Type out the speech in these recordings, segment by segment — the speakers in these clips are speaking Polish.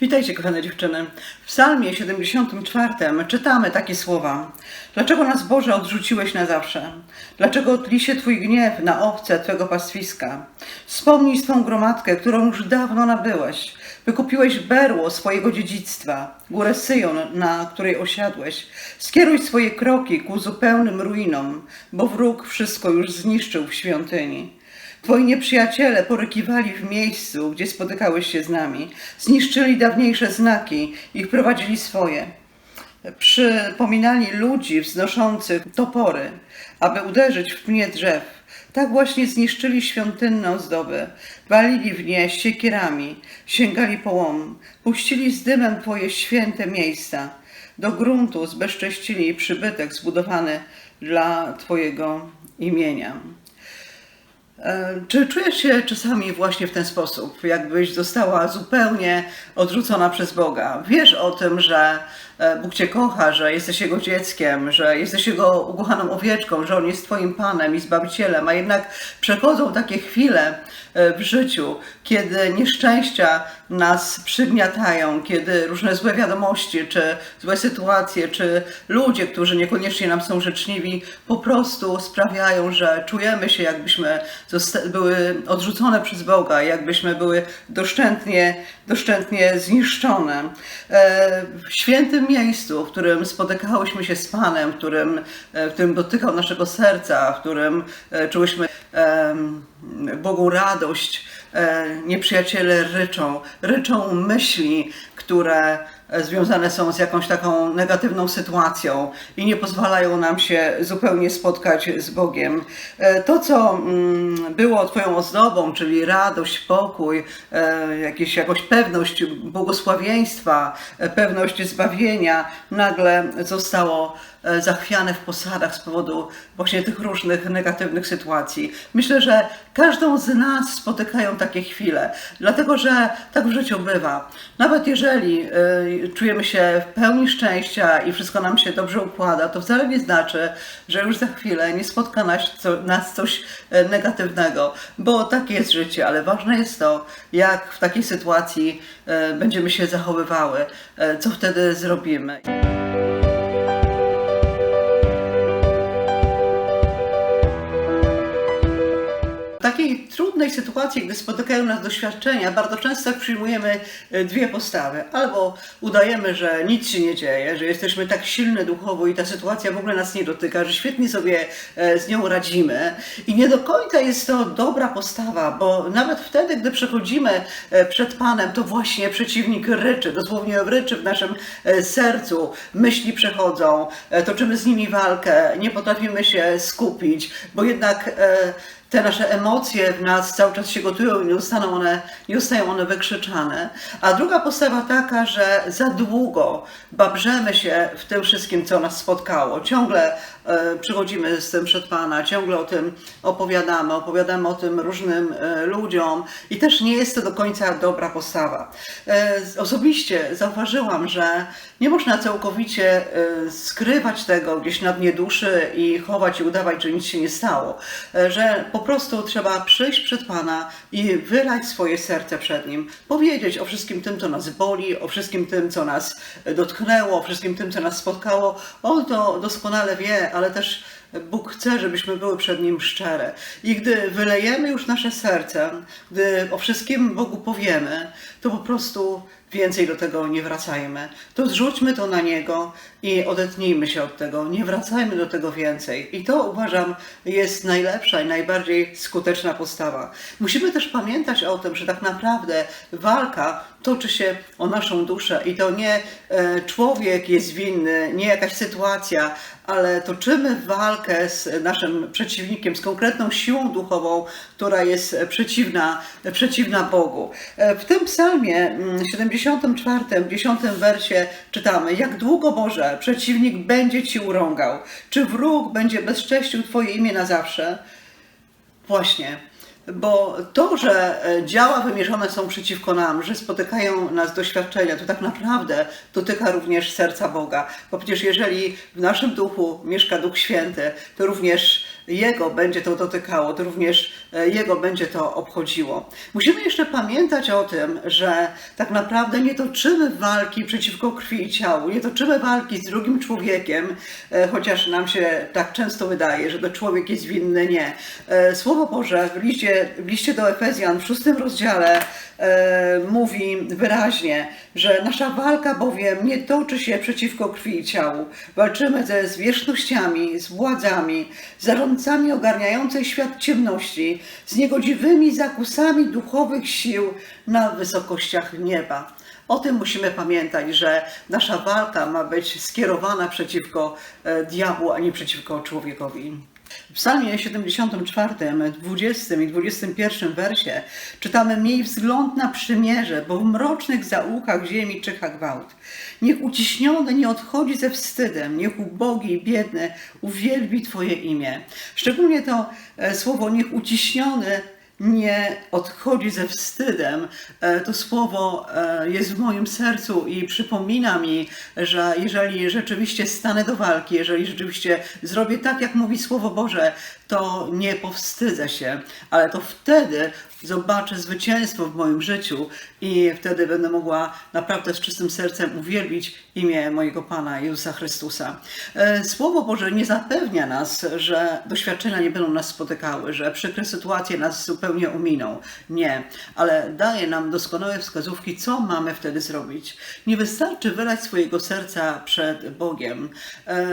Witajcie, kochane dziewczyny. W Psalmie 74 czytamy takie słowa. Dlaczego nas, Boże, odrzuciłeś na zawsze? Dlaczego odli się Twój gniew na owce Twego pastwiska? Wspomnij swą gromadkę, którą już dawno nabyłeś. Wykupiłeś berło swojego dziedzictwa, górę Syjon, na której osiadłeś. Skieruj swoje kroki ku zupełnym ruinom, bo wróg wszystko już zniszczył w świątyni. Twoi nieprzyjaciele porykiwali w miejscu, gdzie spotykałeś się z nami. Zniszczyli dawniejsze znaki i wprowadzili swoje. Przypominali ludzi wznoszących topory, aby uderzyć w pnie drzew. Tak właśnie zniszczyli świątynne ozdoby. Walili w nie siekierami, sięgali po łom, puścili z dymem Twoje święte miejsca. Do gruntu zbezcześcili przybytek zbudowany dla Twojego imienia. E, Czy czujesz się czasami właśnie w ten sposób, jakbyś została zupełnie odrzucona przez Boga? Wiesz o tym, że e, Bóg Cię kocha, że jesteś Jego dzieckiem, że jesteś Jego ukochaną owieczką, że On jest Twoim Panem i Zbawicielem, a jednak przechodzą takie chwile e, w życiu, kiedy nieszczęścia nas przygniatają, kiedy różne złe wiadomości, czy złe sytuacje, czy ludzie, którzy niekoniecznie nam są życzliwi, po prostu sprawiają, że czujemy się, jakbyśmy były odrzucone przez Boga, jakbyśmy były doszczętnie, doszczętnie zniszczone. E, W świętym miejscu, w którym spotykałyśmy się z Panem, w którym, e, w którym dotykał naszego serca, w którym e, czułyśmy em, Bogu radość, e, nieprzyjaciele ryczą, ryczą myśli, które e, związane są z jakąś taką negatywną sytuacją i nie pozwalają nam się zupełnie spotkać z Bogiem. E, To, co mm, było Twoją ozdobą, czyli radość, pokój, jakieś, jakąś pewność błogosławieństwa, pewność zbawienia, nagle zostało zachwiane w posadach z powodu właśnie tych różnych negatywnych sytuacji. Myślę, że każdą z nas spotykają takie chwile, dlatego że tak w życiu bywa. Nawet jeżeli y, czujemy się w pełni szczęścia i wszystko nam się dobrze układa, to wcale nie znaczy, że już za chwilę nie spotka nas, co, nas coś e, negatywnego, bo takie jest życie, ale ważne jest to, jak w takiej sytuacji e, będziemy się zachowywały, e, co wtedy zrobimy. Takiej trudnej sytuacji, gdy spotykają nas doświadczenia, bardzo często przyjmujemy e, dwie postawy. Albo udajemy, że nic się nie dzieje, że jesteśmy tak silne duchowo i ta sytuacja w ogóle nas nie dotyka, że świetnie sobie e, z nią radzimy. I nie do końca jest to dobra postawa, bo nawet wtedy, gdy przechodzimy e, przed Panem, to właśnie przeciwnik ryczy, dosłownie ryczy w naszym sercu. Myśli przechodzą, toczymy z nimi walkę, nie potrafimy się skupić, bo jednak te nasze emocje w nas cały czas się gotują i nie one, nie zostają one wykrzyczane. A druga postawa taka, że za długo babrzemy się w tym wszystkim, co nas spotkało. Ciągle przychodzimy z tym przed Pana, ciągle o tym opowiadamy, opowiadamy o tym różnym e, ludziom i też nie jest to do końca dobra postawa. E, osobiście zauważyłam, że nie można całkowicie e, skrywać tego gdzieś na dnie duszy i chować i udawać, że nic się nie stało. E, Że po prostu trzeba przyjść przed Pana i wylać swoje serce przed Nim. Powiedzieć o wszystkim tym, co nas boli, o wszystkim tym, co nas e, dotknęło, o wszystkim tym, co nas spotkało. On to doskonale wie, ale też Bóg chce, żebyśmy były przed Nim szczere. I gdy wylejemy już nasze serce, gdy o wszystkim Bogu powiemy, to po prostu więcej do tego nie wracajmy. To zrzućmy to na Niego i odetnijmy się od tego. Nie wracajmy do tego więcej. I to uważam jest najlepsza i najbardziej skuteczna postawa. Musimy też pamiętać o tym, że tak naprawdę walka toczy się o naszą duszę i to nie e, człowiek jest winny, nie jakaś sytuacja, ale toczymy walkę z naszym przeciwnikiem, z konkretną siłą duchową, która jest przeciwna, przeciwna Bogu. E, W tym psalmie mm, 74, 10 wersie czytamy, jak długo Boże przeciwnik będzie Ci urągał, czy wróg będzie bezcześcił Twoje imię na zawsze? Właśnie. Bo to, że e, działa wymierzone są przeciwko nam, że spotykają nas doświadczenia, to tak naprawdę dotyka również serca Boga. Bo przecież jeżeli w naszym duchu mieszka Duch Święty, to również Jego będzie to dotykało, to również e, Jego będzie to obchodziło. Musimy jeszcze pamiętać o tym, że tak naprawdę nie toczymy walki przeciwko krwi i ciału, nie toczymy walki z drugim człowiekiem, e, chociaż nam się tak często wydaje, że to człowiek jest winny. Nie. E, Słowo Boże w liście, w liście do Efezjan w szóstym rozdziale mówi wyraźnie, że nasza walka bowiem nie toczy się przeciwko krwi i ciału. Walczymy ze zwierzchnościami, z władzami, zarządcami ogarniającej świat ciemności, z niegodziwymi zakusami duchowych sił na wysokościach nieba. O tym musimy pamiętać, że nasza walka ma być skierowana przeciwko e, diabłu, a nie przeciwko człowiekowi. W Psalmie 74, 20 i 21 wersie czytamy: Miej wzgląd na przymierze, bo w mrocznych zaułkach ziemi czyha gwałt. Niech uciśniony nie odchodzi ze wstydem, niech ubogi i biedny uwielbi Twoje imię. Szczególnie to e, słowo niech uciśniony nie odchodzi ze wstydem. E, To słowo e, jest w moim sercu i przypomina mi, że jeżeli rzeczywiście stanę do walki, jeżeli rzeczywiście zrobię tak, jak mówi Słowo Boże, to nie powstydzę się, ale to wtedy zobaczę zwycięstwo w moim życiu i wtedy będę mogła naprawdę z czystym sercem uwielbić imię mojego Pana Jezusa Chrystusa. E, Słowo Boże nie zapewnia nas, że doświadczenia nie będą nas spotykały, że przykre sytuacje nas zupełnie ominą. Nie, ale daje nam doskonałe wskazówki, co mamy wtedy zrobić. Nie wystarczy wylać swojego serca przed Bogiem. E,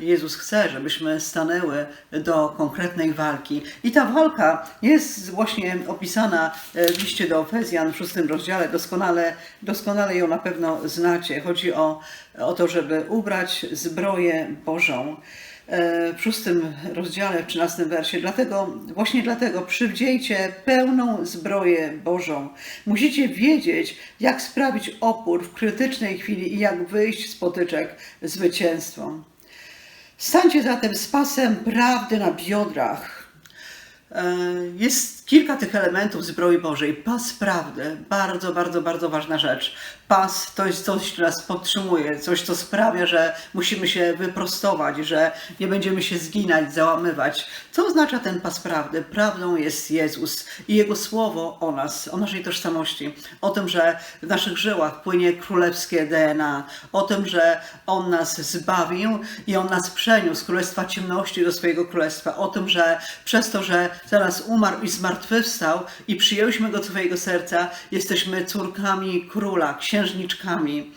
Jezus chce, żebyśmy stanęły do konkretnej walki. I ta walka jest właśnie opisana e, w liście do Efezjan w szóstym rozdziale. Doskonale, doskonale ją na pewno znacie. Chodzi o, o to, żeby ubrać zbroję Bożą e, w szóstym rozdziale, w trzynastym wersie. Dlatego, właśnie dlatego przywdziejcie pełną zbroję Bożą. Musicie wiedzieć, jak sprawić opór w krytycznej chwili i jak wyjść z potyczek zwycięstwem. Stańcie zatem z pasem prawdy na biodrach. E, Jest kilka tych elementów zbroi Bożej. Pas prawdy, bardzo, bardzo, bardzo ważna rzecz. Pas to jest coś, co nas podtrzymuje, coś, co sprawia, że musimy się wyprostować, że nie będziemy się zginać, załamywać. Co oznacza ten pas prawdy? Prawdą jest Jezus i Jego słowo o nas, o naszej tożsamości, o tym, że w naszych żyłach płynie królewskie DNA, o tym, że On nas zbawił i On nas przeniósł z królestwa ciemności do swojego królestwa, o tym, że przez to, że za nas umarł i zmartwychwstał i przyjęliśmy Go do swojego serca, jesteśmy córkami króla, księżniczkami.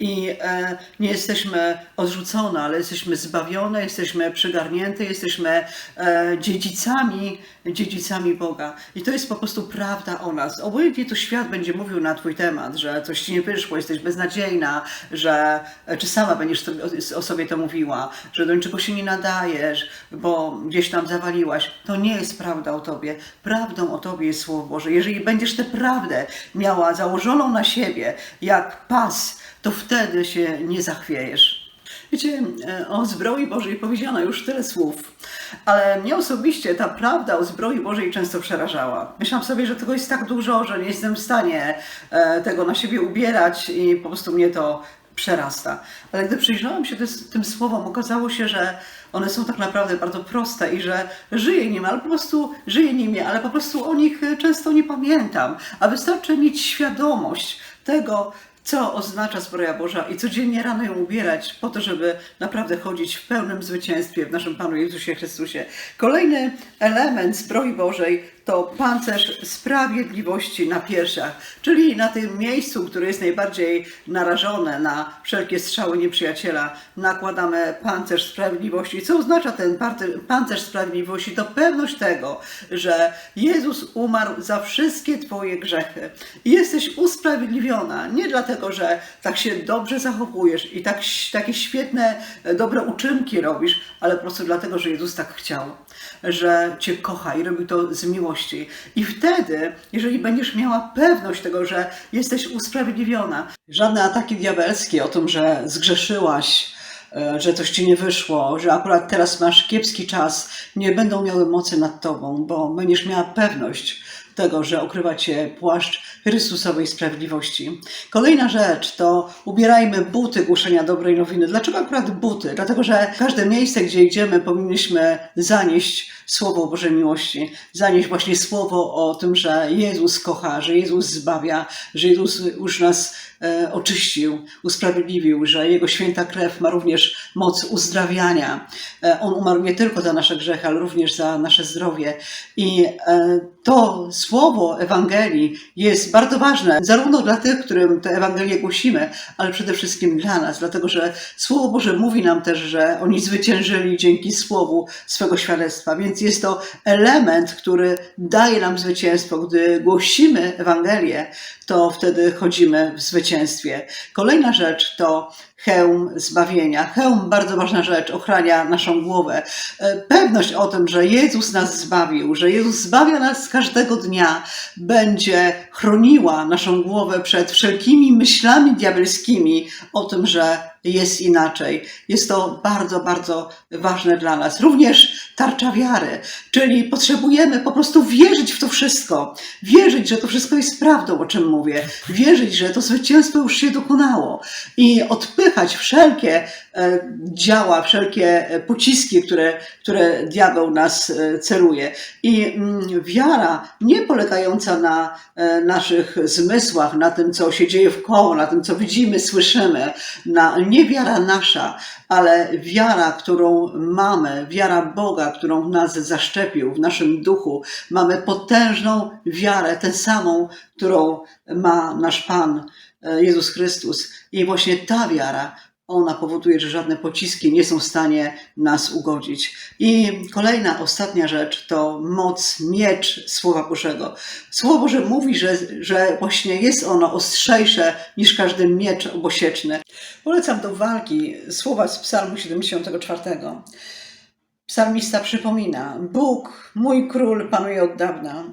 I e, nie jesteśmy odrzucone, ale jesteśmy zbawione, jesteśmy przygarnięte, jesteśmy e, dziedzicami, dziedzicami Boga. I to jest po prostu prawda o nas. Obojętnie tu świat będzie mówił na Twój temat, że coś Ci nie wyszło, jesteś beznadziejna, że e, czy sama będziesz to, o sobie to mówiła, że do niczego się nie nadajesz, bo gdzieś tam zawaliłaś. To nie jest prawda o Tobie. Prawdą o Tobie jest Słowo Boże. Jeżeli będziesz tę prawdę miała założoną na siebie, jak pas, to wtedy się nie zachwiejesz. Wiecie, e, o zbroi Bożej powiedziano już tyle słów, ale mnie osobiście ta prawda o zbroi Bożej często przerażała. Myślałam sobie, że tego jest tak dużo, że nie jestem w stanie e, tego na siebie ubierać i po prostu mnie to przerasta. Ale gdy przyjrzałam się tym słowom, okazało się, że one są tak naprawdę bardzo proste i że żyję nimi, ale po prostu żyję nimi, ale po prostu o nich e, często nie pamiętam. A wystarczy mieć świadomość tego, co oznacza zbroja Boża i codziennie rano ją ubierać po to, żeby naprawdę chodzić w pełnym zwycięstwie w naszym Panu Jezusie Chrystusie. Kolejny element zbroi Bożej to pancerz sprawiedliwości na piersiach, czyli na tym miejscu, które jest najbardziej narażone na wszelkie strzały nieprzyjaciela, nakładamy pancerz sprawiedliwości. Co oznacza ten pancerz sprawiedliwości? To pewność tego, że Jezus umarł za wszystkie Twoje grzechy jesteś usprawiedliwiona. Nie dlatego, że tak się dobrze zachowujesz i tak, takie świetne, e, dobre uczynki robisz, ale po prostu dlatego, że Jezus tak chciał, że Cię kocha i robi to z miłości. I wtedy, jeżeli będziesz miała pewność tego, że jesteś usprawiedliwiona, żadne ataki diabelskie o tym, że zgrzeszyłaś, e, że coś ci nie wyszło, że akurat teraz masz kiepski czas, nie będą miały mocy nad tobą, bo będziesz miała pewność tego, że okrywa cię płaszcz Chrystusowej sprawiedliwości. Kolejna rzecz to ubierajmy buty głoszenia dobrej nowiny. Dlaczego akurat buty? Dlatego, że każde miejsce, gdzie idziemy, powinniśmy zanieść słowo Bożej miłości, zanieść właśnie słowo o tym, że Jezus kocha, że Jezus zbawia, że Jezus już nas e, oczyścił, usprawiedliwił, że Jego święta krew ma również moc uzdrawiania. E, On umarł nie tylko za nasze grzechy, ale również za nasze zdrowie. I e, to słowo Ewangelii jest bardzo ważne, zarówno dla tych, którym tę Ewangelię głosimy, ale przede wszystkim dla nas, dlatego że Słowo Boże mówi nam też, że oni zwyciężyli dzięki słowu swego świadectwa, więc jest to element, który daje nam zwycięstwo. Gdy głosimy Ewangelię, to wtedy chodzimy w zwycięstwie. Kolejna rzecz to hełm zbawienia. Hełm, bardzo ważna rzecz, ochrania naszą głowę. E, Pewność o tym, że Jezus nas zbawił, że Jezus zbawia nas każdego dnia, będzie chroniła naszą głowę przed wszelkimi myślami diabelskimi o tym, że jest inaczej. Jest to bardzo, bardzo ważne dla nas. Również tarcza wiary, czyli potrzebujemy po prostu wierzyć w to wszystko. Wierzyć, że to wszystko jest prawdą, o czym mówię. Wierzyć, że to zwycięstwo już się dokonało i odpychać wszelkie działa, wszelkie e, pociski, które, które diabeł nas e, celuje. I mm, wiara nie polegająca na e, naszych zmysłach, na tym, co się dzieje w koło, na tym, co widzimy, słyszymy, na, nie wiara nasza, ale wiara, którą mamy, wiara Boga, którą w nas zaszczepił, w naszym duchu. Mamy potężną wiarę, tę samą, którą ma nasz Pan e, Jezus Chrystus. I właśnie ta wiara, ona powoduje, że żadne pociski nie są w stanie nas ugodzić. I kolejna, ostatnia rzecz to moc, miecz Słowa Bożego. Słowo Boże mówi, że, że właśnie jest ono ostrzejsze niż każdy miecz obosieczny. Polecam do walki słowa z Psalmu 74. Psalmista przypomina: Bóg, mój król, panuje od dawna.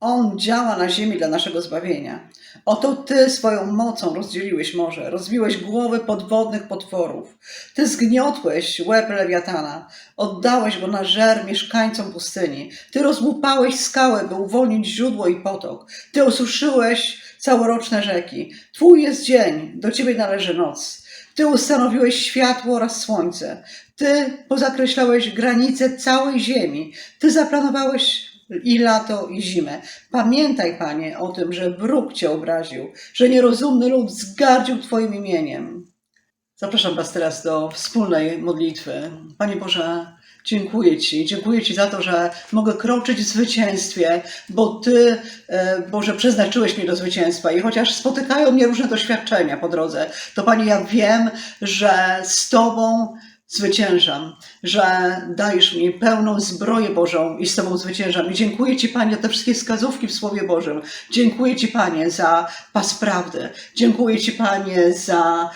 On działa na ziemi dla naszego zbawienia. Oto Ty swoją mocą rozdzieliłeś morze, rozbiłeś głowy podwodnych potworów. Ty zgniotłeś łeb lewiatana, oddałeś go na żer mieszkańcom pustyni. Ty rozłupałeś skały, by uwolnić źródło i potok. Ty osuszyłeś całoroczne rzeki. Twój jest dzień, do Ciebie należy noc. Ty ustanowiłeś światło oraz słońce. Ty pozakreślałeś granice całej ziemi. Ty zaplanowałeś i lato, i zimę. Pamiętaj, Panie, o tym, że wróg Cię obraził, że nierozumny lud zgardził Twoim imieniem. Zapraszam Was teraz do wspólnej modlitwy. Panie Boże, dziękuję Ci. Dziękuję Ci za to, że mogę kroczyć w zwycięstwie, bo Ty, e, Boże, przeznaczyłeś mnie do zwycięstwa. I chociaż spotykają mnie różne doświadczenia po drodze, to Panie, ja wiem, że z Tobą zwyciężam, że dajesz mi pełną zbroję Bożą i z Tobą zwyciężam. I dziękuję Ci, Panie, za te wszystkie wskazówki w Słowie Bożym. Dziękuję Ci, Panie, za pas prawdy. Dziękuję Ci, Panie, za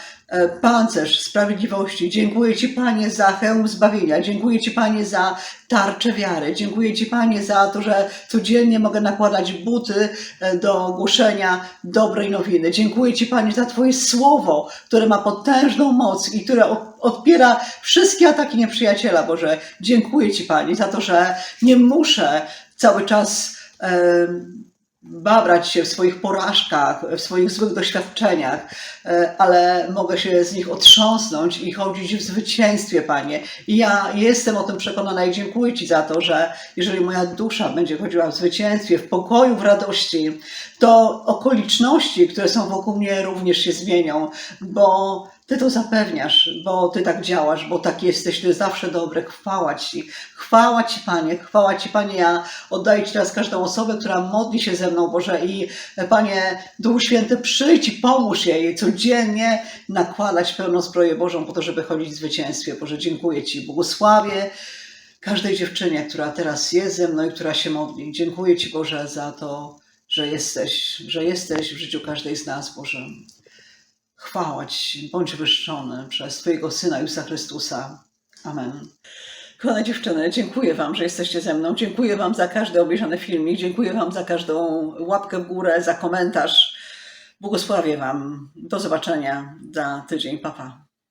pancerz sprawiedliwości. Dziękuję Ci, Panie, za hełm zbawienia. Dziękuję Ci, Panie, za tarczę wiary. Dziękuję Ci, Panie, za to, że codziennie mogę nakładać buty e, do głoszenia dobrej nowiny. Dziękuję Ci, Panie, za Twoje słowo, które ma potężną moc i które od- odpiera wszystkie ataki nieprzyjaciela, Boże. Dziękuję Ci, Panie, za to, że nie muszę cały czas em, babrać się w swoich porażkach, w swoich złych doświadczeniach, e, ale mogę się z nich otrząsnąć i chodzić w zwycięstwie, Panie. I ja jestem o tym przekonana i dziękuję Ci za to, że jeżeli moja dusza będzie chodziła w zwycięstwie, w pokoju, w radości, to okoliczności, które są wokół mnie, również się zmienią, bo ty to zapewniasz, bo Ty tak działasz, bo tak jesteś, Ty zawsze dobry. Chwała Ci. Chwała Ci, Panie. Chwała Ci, Panie. Ja oddaję Ci teraz każdą osobę, która modli się ze mną, Boże. I Panie, Duchu Święty, przyjdź i pomóż jej codziennie nakładać pełną zbroję Bożą po to, żeby chodzić w zwycięstwie. Boże, dziękuję Ci. Błogosławię każdej dziewczynie, która teraz jest ze mną i która się modli. Dziękuję Ci, Boże, za to, że jesteś, że jesteś w życiu każdej z nas, Boże. Chwała Ci, bądź wyższony przez Twojego Syna Jezusa Chrystusa. Amen. Kochane dziewczyny, dziękuję Wam, że jesteście ze mną. Dziękuję Wam za każdy obejrzany filmik. Dziękuję Wam za każdą łapkę w górę, za komentarz. Błogosławię Wam. Do zobaczenia za tydzień. Papa. Pa.